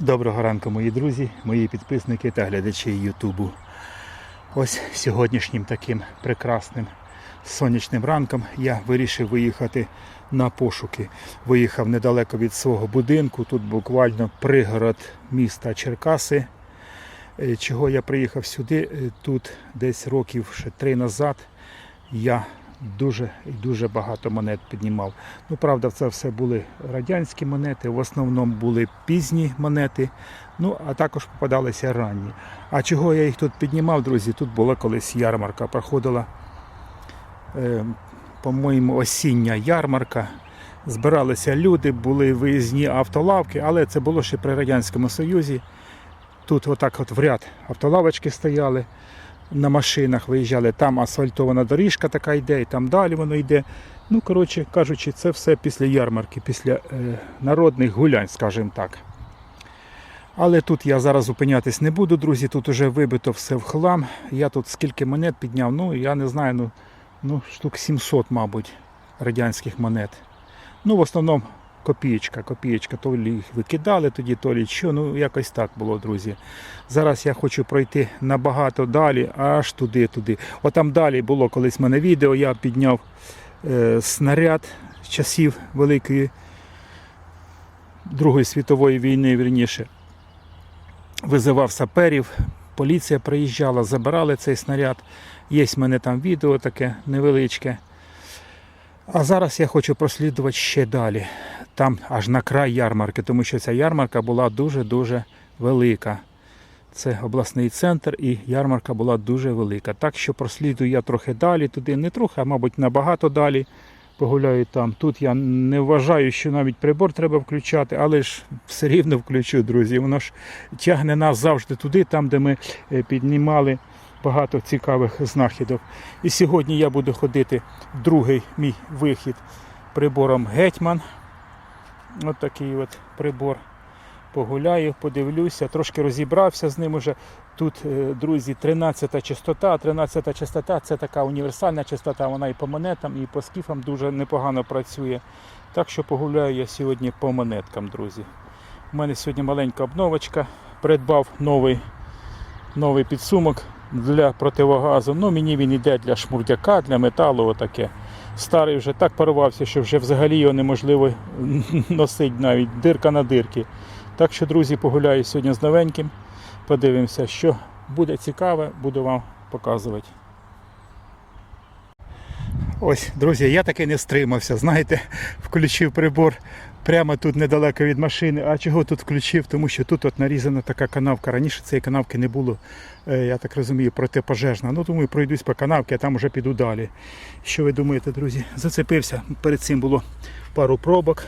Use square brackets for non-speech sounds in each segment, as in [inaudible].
Доброго ранку, мої друзі, мої підписники та глядачі Ютубу. Ось сьогоднішнім таким прекрасним сонячним ранком я вирішив виїхати на пошуки. Виїхав недалеко від свого будинку, тут буквально пригород міста Черкаси. Е, Чого я приїхав сюди? Е, Тут десь років ще три назад я дуже і дуже багато монет піднімав. Ну, правда, це все були радянські монети, в основному були пізні монети, ну а також попадалися ранні. А чого я їх тут піднімав, друзі? Тут була колись ярмарка, проходила, е, по-моєму, осіння ярмарка. Збиралися люди, були виїзні автолавки, але це було ще при Радянському Союзі. Тут отак от в ряд автолавочки стояли на машинах виїжджали, там асфальтована доріжка така йде, і там далі воно йде. Ну, коротше кажучи, це все після ярмарки, після е, народних гулянь, скажімо так. Але тут я зараз зупинятись не буду, друзі. Тут вже вибито все в хлам. Я тут скільки монет підняв, ну я не знаю, ну, ну штук 700, мабуть, радянських монет. Ну, в основному копієчка, копієчка, то їх викидали тоді, то лі що, ну якось так було, друзі. Зараз я хочу пройти набагато далі, аж туди, туди. Отам далі було колись в мене відео, я підняв е, снаряд часів Великої Другої світової війни, вірніше. Визивав саперів, поліція приїжджала, забирали цей снаряд. Є в мене там відео таке невеличке. А зараз я хочу прослідувати ще далі. Там аж на край ярмарки, тому що ця ярмарка була дуже-дуже велика. Це обласний центр і ярмарка була дуже велика. Так що прослідую я трохи далі, туди не трохи, а мабуть набагато далі. Погуляю там. Тут я не вважаю, що навіть прибор треба включати, але ж все рівно включу, друзі. Воно ж тягне нас завжди туди, там, де ми е, піднімали багато цікавих знахідок. І сьогодні я буду ходити другий мій вихід прибором Гетьман. Ось такий от прибор. Погуляю, подивлюся, трошки розібрався з ним уже. Тут, е, друзі, 13-та частота. 13-та частота це така універсальна частота, вона і по монетам, і по скіфам дуже непогано працює. Так що погуляю я сьогодні по монеткам, друзі. У мене сьогодні маленька обновочка. Придбав новий, новий підсумок для противогазу. Ну, мені він йде для шмурдяка, для металу, отаке. Старий вже так порвався, що вже взагалі його неможливо [laughs] носити навіть дирка на дирки. Так що, друзі, погуляю сьогодні з новеньким. Подивимося, що буде цікаве, буду вам показувати. Ось, друзі, я таки не стримався. Знаєте, [laughs] включив прибор прямо тут недалеко від машини. А чого тут включив? Тому що тут от нарізана така канавка. Раніше цієї канавки не було, е, я так розумію, протипожежна. Ну, думаю, пройдусь по канавці, а там вже піду далі. Що ви думаєте, друзі? Зацепився. Перед цим було пару пробок.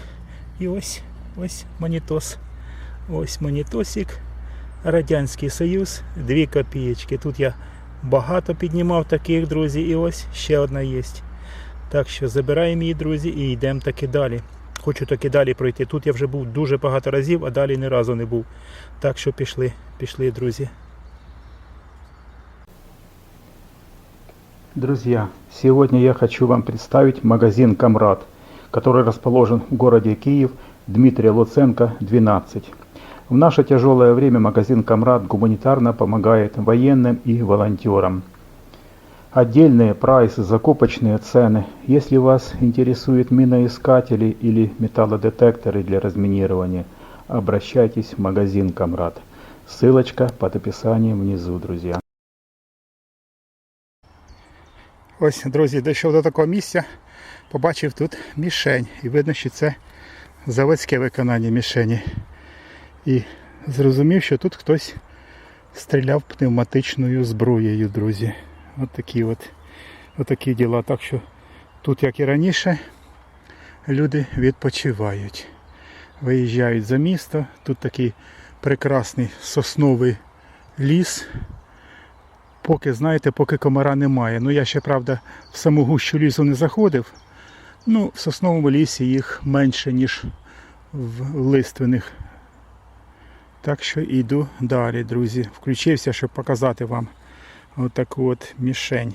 І ось ось монітос. Ось монітосик. Радянський Союз, 2 копієчки. Тут я багато піднімав таких, друзі, і ось ще одна є. Так що забираємо її, друзі, і йдемо таки далі. Хочу таки далі пройти. Тут я вже був дуже багато разів, а далі ні разу не був. Так що пішли, пішли, друзі. Друзья, сегодня я хочу вам представить магазин «Камрад», который расположен в городе Киев, Дмитрия Луценко, 12. В наше тяжелое время магазин «Камрад» гуманитарно помогает военным и волонтерам. Отдельные прайсы, закупочные цены. Если вас интересуют миноискатели или металлодетекторы для разминирования, обращайтесь в магазин «Камрад». Ссылочка под описанием внизу, друзья. Ось, друзі, дійшов до такого місця, побачив тут мішень. І видно, що це заводське виконання мішені. І зрозумів, що тут хтось стріляв пневматичною зброєю, друзі. От такі от, от такі діла. Так що тут, як і раніше, люди відпочивають. Виїжджають за місто. Тут такий прекрасний сосновий ліс. Поки, знаєте, поки комара немає. Ну я ще, правда, в саму гущу лісу не заходив. Ну, в сосновому лісі їх менше, ніж в лиственних. Так що йду далі, друзі. Включився, щоб показати вам отаку от мішень.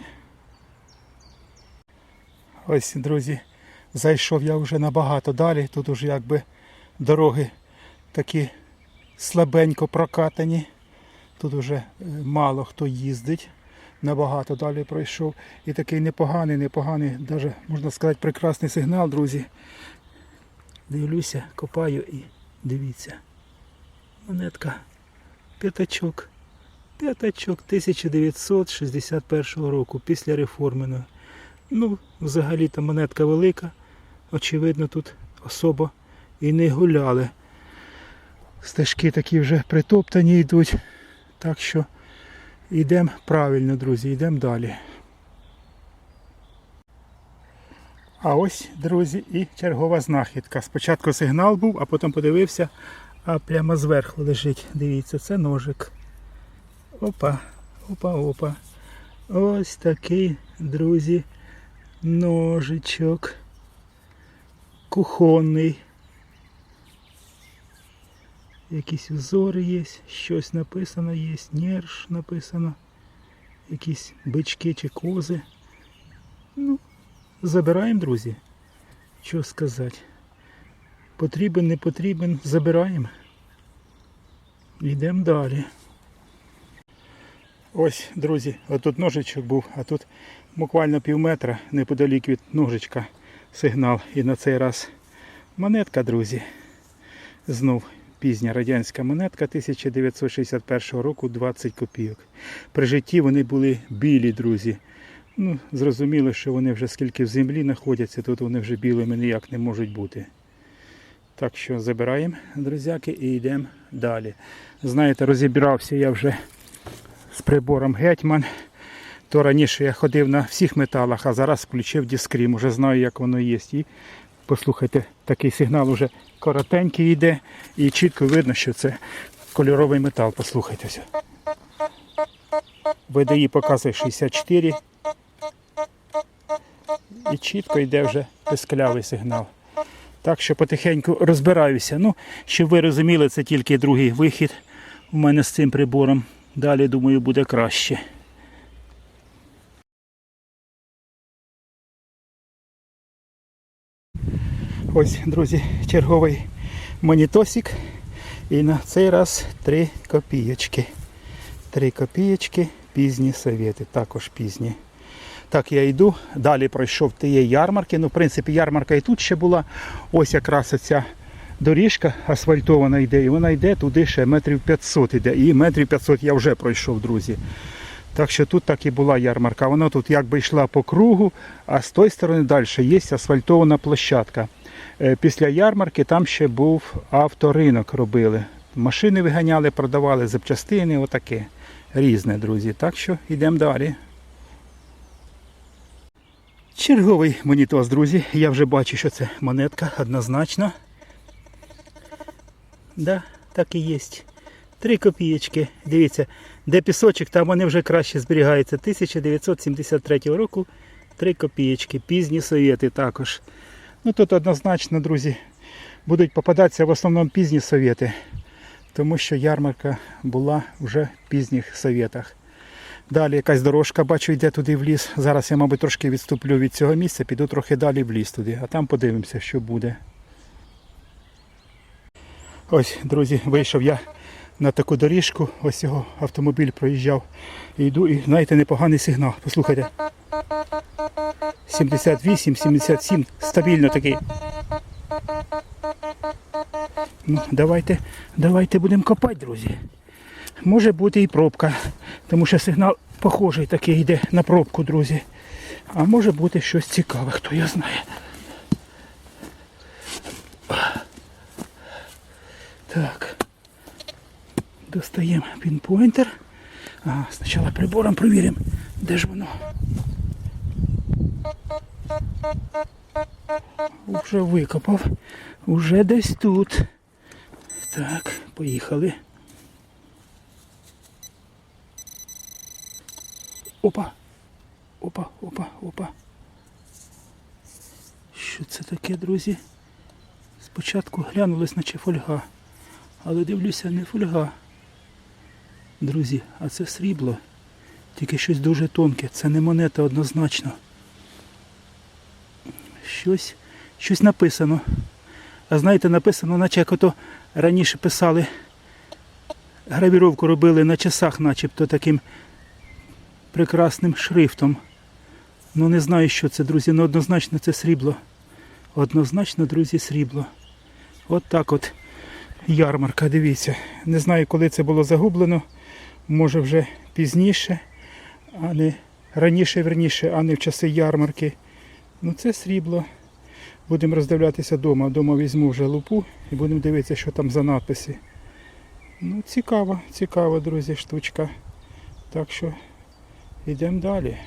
Ось, друзі, зайшов я вже набагато далі. Тут уже якби дороги такі слабенько прокатані. Тут вже е, мало хто їздить. Набагато далі пройшов. І такий непоганий, непоганий, навіть можна сказати, прекрасний сигнал, друзі. Дивлюся, копаю і дивіться. Монетка. П'ятачок. П'ятачок 1961 року після реформеної. Ну, взагалі-то монетка велика. Очевидно, тут особо і не гуляли. Стежки такі вже притоптані йдуть. Так що йдемо правильно, друзі, йдемо далі. А ось, друзі, і чергова знахідка. Спочатку сигнал був, а потім подивився, а прямо зверху лежить. Дивіться, це ножик. Опа, опа, опа. Ось такий, друзі, ножичок. Кухонний. Якісь узори є, щось написано є, нерж написано. Якісь бички чи кози. Ну, забираємо, друзі. Що сказати? Потрібен, не потрібен, забираємо. Йдемо далі. Ось, друзі, отут ножичок був, а тут буквально пів метра неподалік від ножичка сигнал. І на цей раз монетка, друзі. Знов пізня радянська монетка 1961 року 20 копійок. При житті вони були білі, друзі. Ну, зрозуміло, що вони вже скільки в землі знаходяться, тут вони вже білими ніяк не можуть бути. Так що забираємо, друзяки, і йдемо далі. Знаєте, розібрався я вже прибором Гетьман. То раніше я ходив на всіх металах, а зараз включив дискрім, уже знаю, як воно є. І послухайте, такий сигнал уже коротенький йде і чітко видно, що це кольоровий метал. Послухайте. все. VDI показує 64. І чітко йде вже писклявий сигнал. Так що потихеньку розбираюся. Ну, щоб ви розуміли, це тільки другий вихід у мене з цим прибором. Далі, думаю, буде краще. Ось, друзі, черговий монітосик. І на цей раз 3 копійочки. 3 копійочки, пізні совєти, також пізні. Так, я йду, далі пройшов тієї ярмарки. Ну, в принципі, ярмарка і тут ще була. Ось якраз ця доріжка асфальтована йде, і вона йде туди ще метрів 500 йде. І метрів 500 я вже пройшов, друзі. Так що тут так і була ярмарка. Вона тут якби йшла по кругу, а з тої сторони далі є асфальтована площадка. Е, Після ярмарки там ще був авторинок робили. Машини виганяли, продавали запчастини, отаке. Різне, друзі. Так що йдемо далі. Черговий монітос, друзі. Я вже бачу, що це монетка однозначно. Да, так і є. Три копієчки. Дивіться, де пісочок, там вони вже краще зберігаються. 1973 року. Три копієчки. Пізні совєти також. Ну тут однозначно, друзі, будуть попадатися в основному пізні совєти, тому що ярмарка була вже в пізніх совєтах. Далі якась дорожка, бачу, йде туди в ліс. Зараз я, мабуть, трошки відступлю від цього місця, піду трохи далі в ліс туди, а там подивимося, що буде. Ось, друзі, вийшов я на таку доріжку, ось його автомобіль проїжджав. І йду, і знаєте, непоганий сигнал. Послухайте. 78, 77, стабільно такий. Ну, давайте, давайте будемо копати, друзі. Може бути і пробка, тому що сигнал похожий такий йде на пробку, друзі. А може бути щось цікаве, хто я знає. Так. Достаємо пінпойнтер. Ага, спочатку прибором провіримо, де ж воно. Уже викопав. Уже десь тут. Так, поїхали. Опа. Опа, опа, опа. Що це таке, друзі? Спочатку глянулось, наче фольга. Але дивлюся, не фольга. Друзі, а це срібло. Тільки щось дуже тонке. Це не монета однозначно. Щось, щось написано. А знаєте, написано, наче як ото раніше писали гравіровку робили на часах, начебто таким прекрасним шрифтом. Ну не знаю, що це, друзі, але однозначно це срібло. Однозначно, друзі, срібло. От так от ярмарка, дивіться. Не знаю, коли це було загублено. Може вже пізніше, а не раніше, верніше, а не в часи ярмарки. Ну це срібло. Будемо роздивлятися вдома. Дома візьму вже лупу і будемо дивитися, що там за надписи. Ну, цікаво, цікава, друзі, штучка. Так що йдемо далі.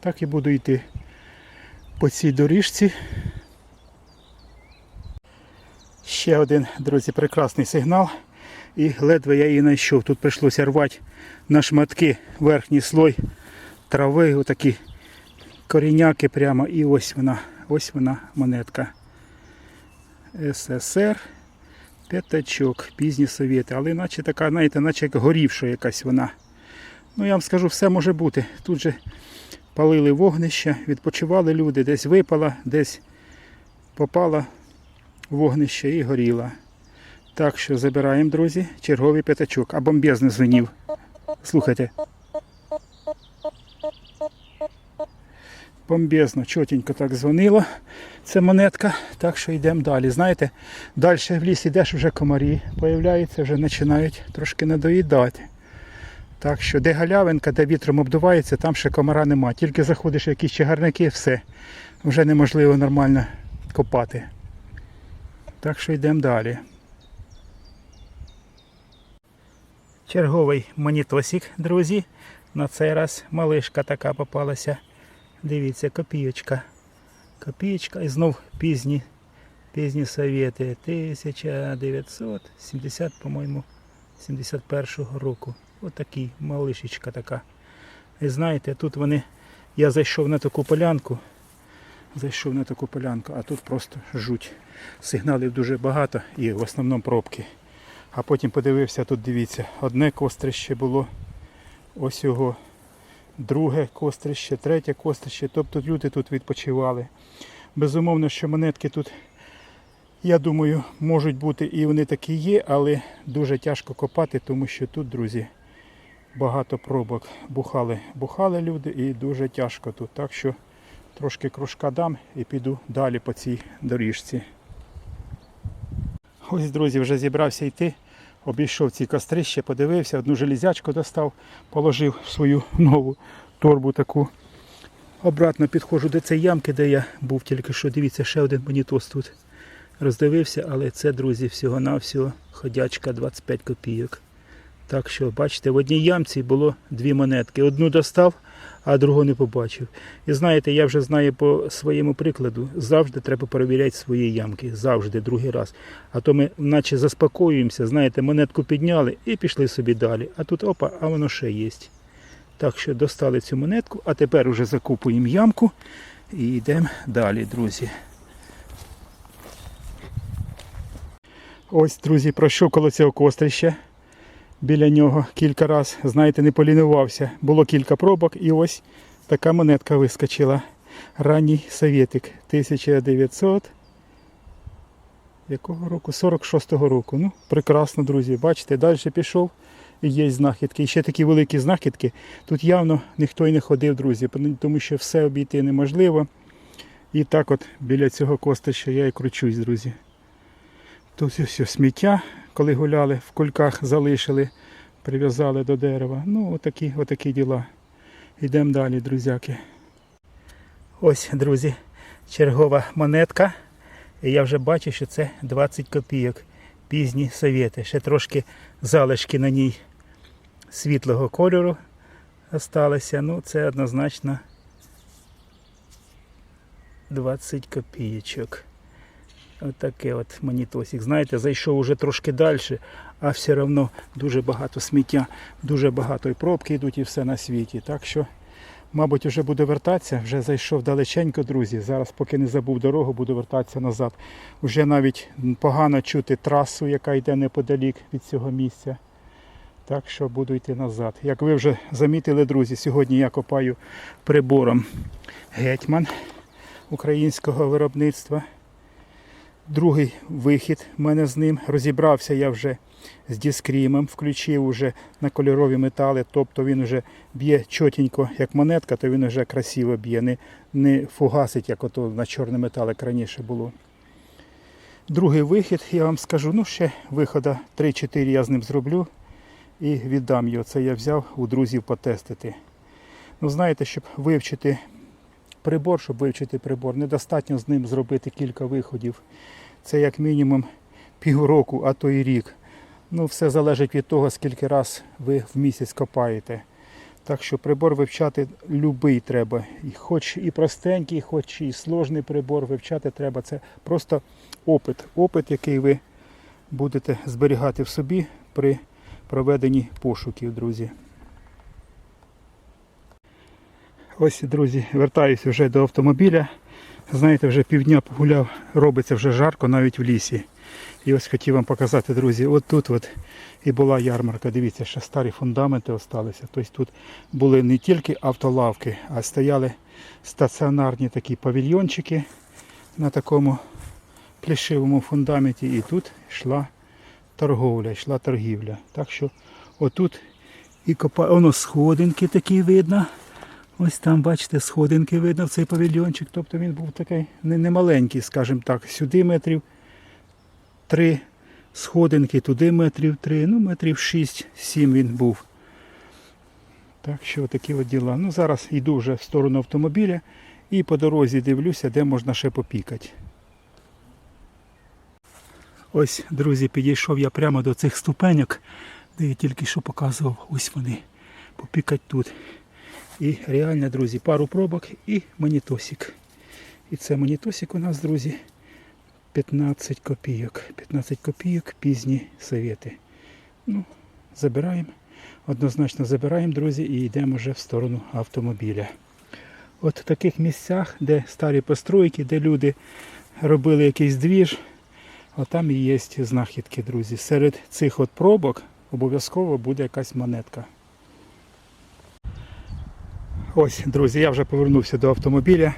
Так і буду йти по цій доріжці. Ще один, друзі, прекрасний сигнал. І ледве я її знайшов. Тут прийшлося рвати на шматки верхній слой трави, отакі коріняки прямо. І ось вона, ось вона монетка. СССР. П'ятачок, пізні совєти, але наче така, знаєте, наче як горівша якась вона. Ну я вам скажу, все може бути. Тут же палили вогнища, відпочивали люди, десь випала, десь попала вогнище і горіла. Так що забираємо, друзі, черговий п'ятачок, а бомбезно звенів. Слухайте. Бомбезно, чотенько так дзвонило. Це монетка, так що йдемо далі. Знаєте, далі в ліс йдеш, вже комарі появляються, вже починають трошки надоїдати. Так що де галявинка, де вітром обдувається, там ще комара нема. Тільки заходиш в якісь чагарники, все. Вже неможливо нормально копати. Так що йдемо далі. Черговий монітосик, друзі. На цей раз малишка така попалася. Дивіться, копійочка. Копійочка і знов пізні, пізні совєти. 1970, по-моєму, 71-го року. Отакий малишечка така. І знаєте, тут вони. Я зайшов на таку полянку. Зайшов на таку полянку, а тут просто жуть. Сигналів дуже багато і в основному пробки. А потім подивився, тут дивіться, одне кострище було, ось його, друге кострище, третє кострище. Тобто люди тут відпочивали. Безумовно, що монетки тут, я думаю, можуть бути і вони такі є, але дуже тяжко копати, тому що тут, друзі, багато пробок. Бухали, бухали люди і дуже тяжко тут. Так що трошки кружка дам і піду далі по цій доріжці. Ось, друзі, вже зібрався йти. Обійшов ці кострище, подивився, одну железячку достав, положив свою нову торбу таку. Обратно підходжу до цієї ямки, де я був тільки що. Дивіться, ще один монітос тут. Роздивився, але це, друзі, всього-навсього ходячка 25 копійок. Так що, бачите, в одній ямці було дві монетки. Одну достав, а другу не побачив. І знаєте, я вже знаю по своєму прикладу, завжди треба перевіряти свої ямки. Завжди, другий раз. А то ми наче заспокоюємося, знаєте, монетку підняли і пішли собі далі. А тут опа, а воно ще є. Так що достали цю монетку, а тепер уже закупуємо ямку і йдемо далі, друзі. Ось, друзі, пройшов коло цього кострища. Біля нього кілька разів, знаєте, не полінувався. Було кілька пробок і ось така монетка вискочила. Ранній совєтик 1900. Якого року? 46-го року. Ну, прекрасно, друзі. Бачите, далі пішов і є знахідки. І ще такі великі знахідки. Тут явно ніхто й не ходив, друзі, тому що все обійти неможливо. І так от біля цього костища я і кручусь, друзі. Тут все сміття, коли гуляли, в кульках залишили, прив'язали до дерева. Ну, отакі, отакі діла. Йдемо далі, друзяки. Ось, друзі, чергова монетка. І я вже бачу, що це 20 копійок. Пізні совєти. Ще трошки залишки на ній світлого кольору залишилися. Ну, це однозначно 20 копійочок. Отаке от монітосик. Знаєте, зайшов уже трошки далі, а все одно дуже багато сміття, дуже багато і пробки йдуть і все на світі. Так що, мабуть, вже буду вертатися, вже зайшов далеченько, друзі. Зараз, поки не забув дорогу, буду вертатися назад. Вже навіть погано чути трасу, яка йде неподалік від цього місця. Так що буду йти назад. Як ви вже замітили, друзі, сьогодні я копаю прибором гетьман українського виробництва. Другий вихід в мене з ним. Розібрався я вже з діскрімом, включив уже на кольорові метали, тобто він вже б'є чотенько, як монетка, то він вже красиво б'є, не, не фугасить, як ото на чорний метал, раніше було. Другий вихід, я вам скажу, ну ще вихода 3-4 я з ним зроблю і віддам його. Це я взяв у друзів потестити. Ну, знаєте, щоб вивчити прибор, щоб вивчити прибор, недостатньо з ним зробити кілька виходів. Це як мінімум півроку, а то і рік. Ну, все залежить від того, скільки раз ви в місяць копаєте. Так що прибор вивчати любий треба. І хоч і простенький, хоч і сложний прибор вивчати треба. Це просто опит. Опит, який ви будете зберігати в собі при проведенні пошуків, друзі. Ось, друзі, вертаюся вже до автомобіля. Знаєте, вже півдня погуляв, робиться вже жарко навіть в лісі. І ось хотів вам показати, друзі, от тут от і була ярмарка. Дивіться, ще старі фундаменти залишилися. Тобто тут були не тільки автолавки, а стояли стаціонарні такі павільйончики на такому плішивому фундаменті. І тут йшла торговля, йшла торгівля. Так що отут і копа... воно сходинки такі видно. Ось там, бачите, сходинки видно в цей павільйончик. Тобто він був такий не, не скажімо так, сюди метрів три сходинки, туди метрів три, ну метрів 6-7 він був. Так що такі от діла. Ну зараз йду вже в сторону автомобіля і по дорозі дивлюся, де можна ще попікати. Ось, друзі, підійшов я прямо до цих ступеньок, де я тільки що показував. Ось вони. Попікать тут. І реально, друзі, пару пробок і монітосик. І це монітосик у нас, друзі, 15 копійок. 15 копійок пізні совєти. Ну, забираємо. Однозначно забираємо, друзі, і йдемо вже в сторону автомобіля. От в таких місцях, де старі постройки, де люди робили якийсь двіж, отам і є знахідки, друзі. Серед цих от пробок обов'язково буде якась монетка. Ось, друзі, я вже повернувся до автомобіля.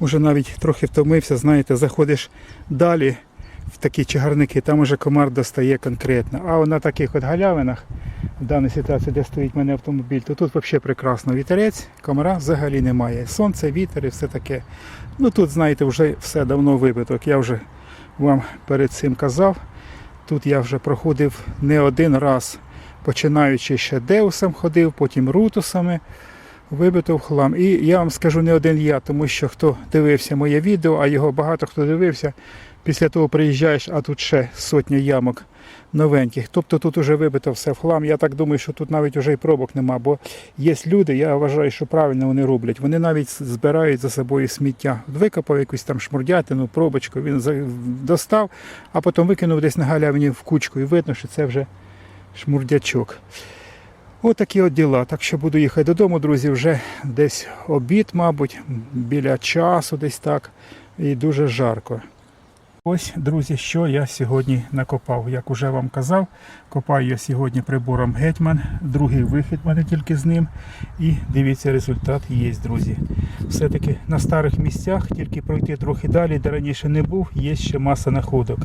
Уже навіть трохи втомився, знаєте, заходиш далі в такі чагарники, там уже комар достає конкретно. А на таких от галявинах, в даній ситуації, де стоїть в мене автомобіль, то тут взагалі прекрасно вітерець, комара взагалі немає. Сонце, вітер і все таке. Ну тут, знаєте, вже все давно вибиток. Я вже вам перед цим казав. Тут я вже проходив не один раз, починаючи ще Деусом ходив, потім рутусами вибито в хлам. І я вам скажу не один я, тому що хто дивився моє відео, а його багато хто дивився, після того приїжджаєш, а тут ще сотня ямок новеньких. Тобто тут вже вибито все в хлам. Я так думаю, що тут навіть вже і пробок нема, бо є люди, я вважаю, що правильно вони роблять. Вони навіть збирають за собою сміття. Викопав якусь там шмурдятину, пробочку, він достав, а потім викинув десь на галявині в кучку і видно, що це вже шмурдячок. Отакі от діла. Так що буду їхати додому, друзі, вже десь обід, мабуть, біля часу десь так. І дуже жарко. Ось, друзі, що я сьогодні накопав. Як уже вам казав, копаю я сьогодні прибором Гетьман. Другий вихід в мене тільки з ним. І дивіться, результат є, друзі. Все-таки на старих місцях, тільки пройти трохи далі, де раніше не був, є ще маса находок,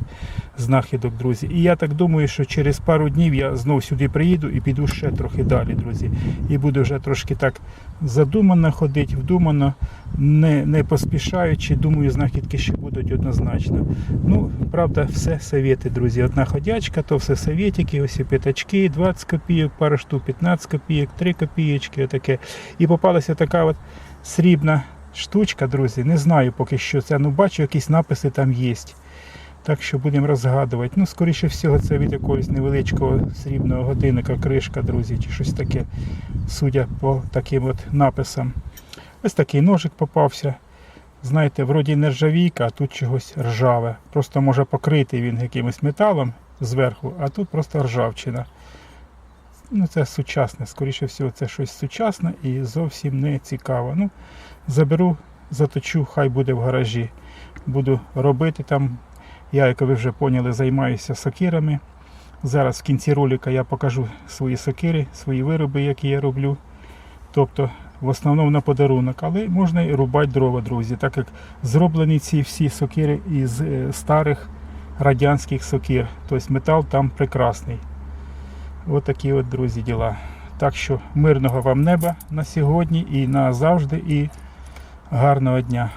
знахідок, друзі. І я так думаю, що через пару днів я знов сюди приїду і піду ще трохи далі, друзі. І буду вже трошки так задумано ходити, вдумано, не, не поспішаючи. Думаю, знахідки ще будуть однозначно. Ну, правда, все совєти, друзі. Одна ходячка, то все совєтики, ось і п'ятачки, 20 копійок, пара штук, 15 копійок, 3 копійочки, отаке. І попалася така от срібна штучка, друзі. Не знаю поки що це. Ну, бачу, якісь написи там є. Так що будемо розгадувати. Ну, скоріше всього, це від якогось невеличкого срібного годинника, кришка, друзі, чи щось таке, судя по таким от написам. Ось такий ножик попався. Знаєте, вроді нержавійка, а тут чогось ржаве. Просто може покритий він якимось металом зверху, а тут просто ржавчина. Ну, це сучасне, скоріше всього, це щось сучасне і зовсім не цікаво. Ну, заберу, заточу, хай буде в гаражі. Буду робити там. Я, як ви вже поняли, займаюся сокирами. Зараз в кінці ролика я покажу свої сокири, свої вироби, які я роблю. Тобто в основному на подарунок, але можна і рубати дрова, друзі, так як зроблені ці всі сокири із е, старих радянських сокир. Тобто метал там прекрасний. Ось такі от, друзі, діла. Так що мирного вам неба на сьогодні і назавжди, і гарного дня.